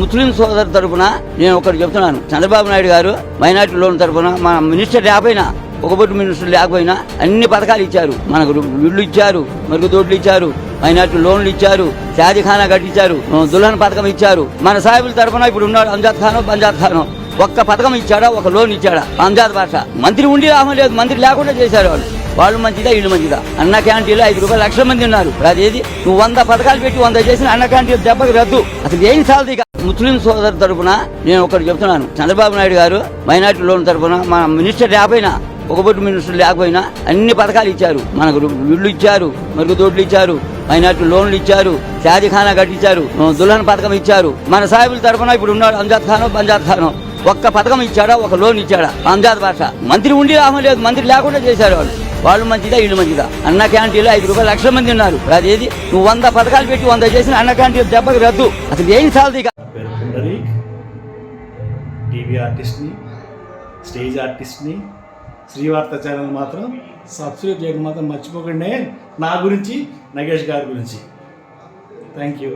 ముస్లిం సోదరు తరపున నేను ఒకటి చెప్తున్నాను. చంద్రబాబు నాయుడు గారు మైనార్టీ లోన్ తరఫున మన మినిస్టర్ లేకపోయినా ఒక బొట్టు మినిస్టర్ లేకపోయినా అన్ని పథకాలు ఇచ్చారు. మనకు ఇళ్ళు ఇచ్చారు మరుగుదొడ్లు ఇచ్చారు మైనార్టీ లోన్లు ఇచ్చారు షాజీఖానా కట్టించారు దుల్హన్ పథకం ఇచ్చారు. మన సాహిబుల తరపున ఇప్పుడు ఉన్నాడు అంజాద్ ఖాన్ బంజాద్ ఖాన్. ఒక్క పథకం ఇచ్చాడా ఒక లోన్ ఇచ్చాడా? అంజాద్ భాష. మంత్రి ఉండి లాభం లేదు మంత్రి లేకుండా చేశారు వాళ్ళు. వాళ్ళు మంచిదా ఇల్లు మంచిదా? అన్న క్యాంటీన్లో ఐదు రూపాయలు లక్షల మంది ఉన్నారు. అదేది నువ్వు వంద పథకాలు పెట్టి వంద చేసిన అన్న క్యాంటీన్ దెబ్బకి రద్దు. అసలు ఏం చాలదు ముస్లిం సోదరు తరపున నేను ఒకటి చెప్తున్నాను. చంద్రబాబు నాయుడు గారు మైనార్టీ లోన్ తరపున మన మినిస్టర్ లేకపోయినా ఒక బొట్టు మినిస్టర్ లేకపోయినా అన్ని పథకాలు ఇచ్చారు. మనకు ఇళ్ళు ఇచ్చారు మరుగుదొడ్లు ఇచ్చారు మైనార్టీ లోన్లు ఇచ్చారు షాజీఖానా కట్టించారు దుల్హన్ పథకం ఇచ్చారు. మన సాహిబుల తరఫున ఇప్పుడు ఉన్నాడు అంజాద్ ఖాన్ పంజాద్ ఖాన్. ఒక్క పథకం ఇచ్చాడా ఒక లోన్ ఇచ్చాడా? అంజాద్ భాష. మంత్రి ఉండి లాభం లేదు మంత్రి లేకుండా చేశారు వాళ్ళు. వాళ్ళు మంచిదా ఇళ్ళు మంచిదా? అన్న క్యాంటీన్లో ఐదు రూపాయలు లక్షల మంది ఉన్నారు. అదేది నువ్వు వంద పథకాలు పెట్టి వంద చేసిన అన్న క్యాంటీన్ దెబ్బకి రద్దు. అసలు ఏం చాలదు టీవీ ఆర్టిస్ట్ని స్టేజ్ ఆర్టిస్ట్ని శ్రీవార్త ఛానల్ మాత్రం సబ్స్క్రైబ్ చేయడం మాత్రం మర్చిపోకండి. నా గురించి నగేష్ గారి గురించి. Thank you.